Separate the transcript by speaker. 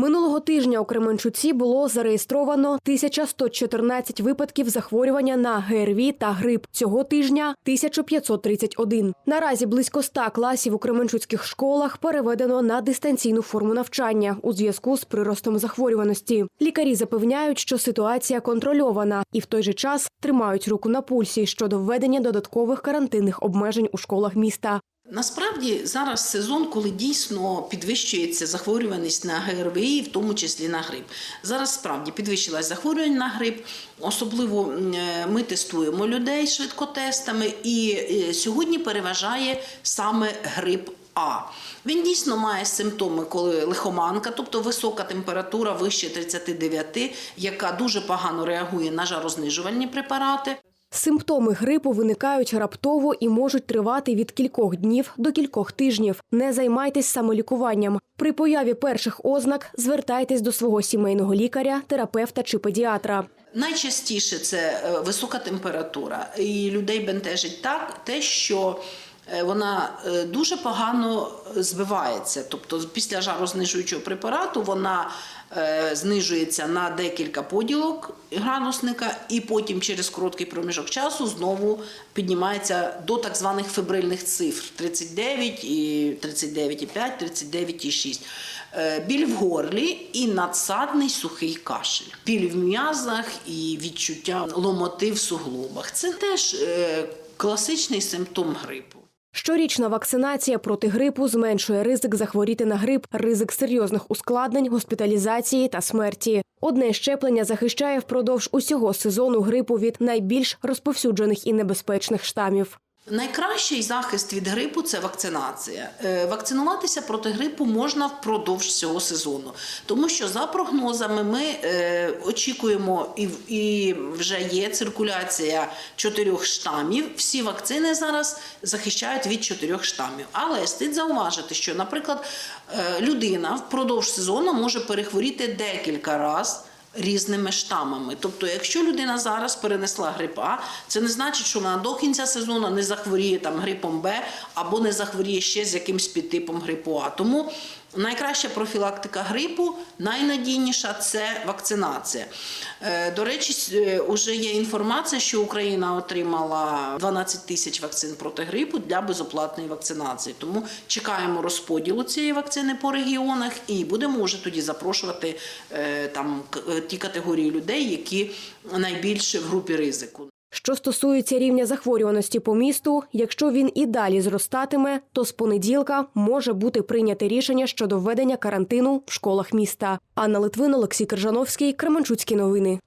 Speaker 1: Минулого тижня у Кременчуці було зареєстровано 1114 випадків захворювання на ГРВІ та грип. Цього тижня 1531. Наразі близько 100 класів у кременчуцьких школах переведено на дистанційну форму навчання у зв'язку з приростом захворюваності. Лікарі запевняють, що ситуація контрольована і в той же час тримають руку на пульсі щодо введення додаткових карантинних обмежень у школах міста.
Speaker 2: Насправді зараз сезон, коли дійсно підвищується захворюваність на ГРВІ, в тому числі на грип. Зараз справді підвищилась захворювання на грип. Особливо е, ми тестуємо людей швидкотестами, і е, сьогодні переважає саме грип. А він дійсно має симптоми, коли лихоманка, тобто висока температура вище 39, яка дуже погано реагує на жарознижувальні препарати.
Speaker 1: Симптоми грипу виникають раптово і можуть тривати від кількох днів до кількох тижнів. Не займайтесь самолікуванням. При появі перших ознак звертайтесь до свого сімейного лікаря, терапевта чи педіатра.
Speaker 2: Найчастіше це е, висока температура, і людей бентежить так, те, що вона е, дуже погано збивається. Тобто після жарознижуючого препарату вона е, знижується на декілька поділок градусника, і потім через короткий проміжок часу знову піднімається до так званих фебрильних цифр 39 і 39,5, 39,6. Е, Біль в горлі і надсадний сухий кашель. Біль в м'язах і відчуття ломоти в суглобах. Це теж е, класичний симптом грипу.
Speaker 1: Щорічна вакцинація проти грипу зменшує ризик захворіти на грип, ризик серйозних ускладнень, госпіталізації та смерті. Одне щеплення захищає впродовж усього сезону грипу від найбільш розповсюджених і небезпечних штамів.
Speaker 2: Найкращий захист від грипу це вакцинація. Е, Вакцинуватися проти грипу можна впродовж всього сезону, тому що за прогнозами ми е, очікуємо і, вже є циркуляція чотирьох штамів. Всі вакцини зараз захищають від чотирьох штамів. Але слід зауважити, що, наприклад, е, людина впродовж сезону може перехворіти декілька разів різними штамами. Тобто, якщо людина зараз перенесла грипа, це не значить, що вона до кінця сезону не захворіє там грипом Б або не захворіє ще з якимсь підтипом грипу А. Тому найкраща профілактика грипу, найнадійніша це вакцинація. Е, До речі, вже є інформація, що Україна отримала 12 тисяч вакцин проти грипу для безоплатної вакцинації. Тому чекаємо розподілу цієї вакцини по регіонах і будемо вже тоді запрошувати е, там е, ті категорії людей, які найбільше в групі ризику.
Speaker 1: Що стосується рівня захворюваності по місту, якщо він і далі зростатиме, то з понеділка може бути прийняте рішення щодо введення карантину в школах міста. Анна Литвин, Олексій Крижановський, Кременчуцькі новини.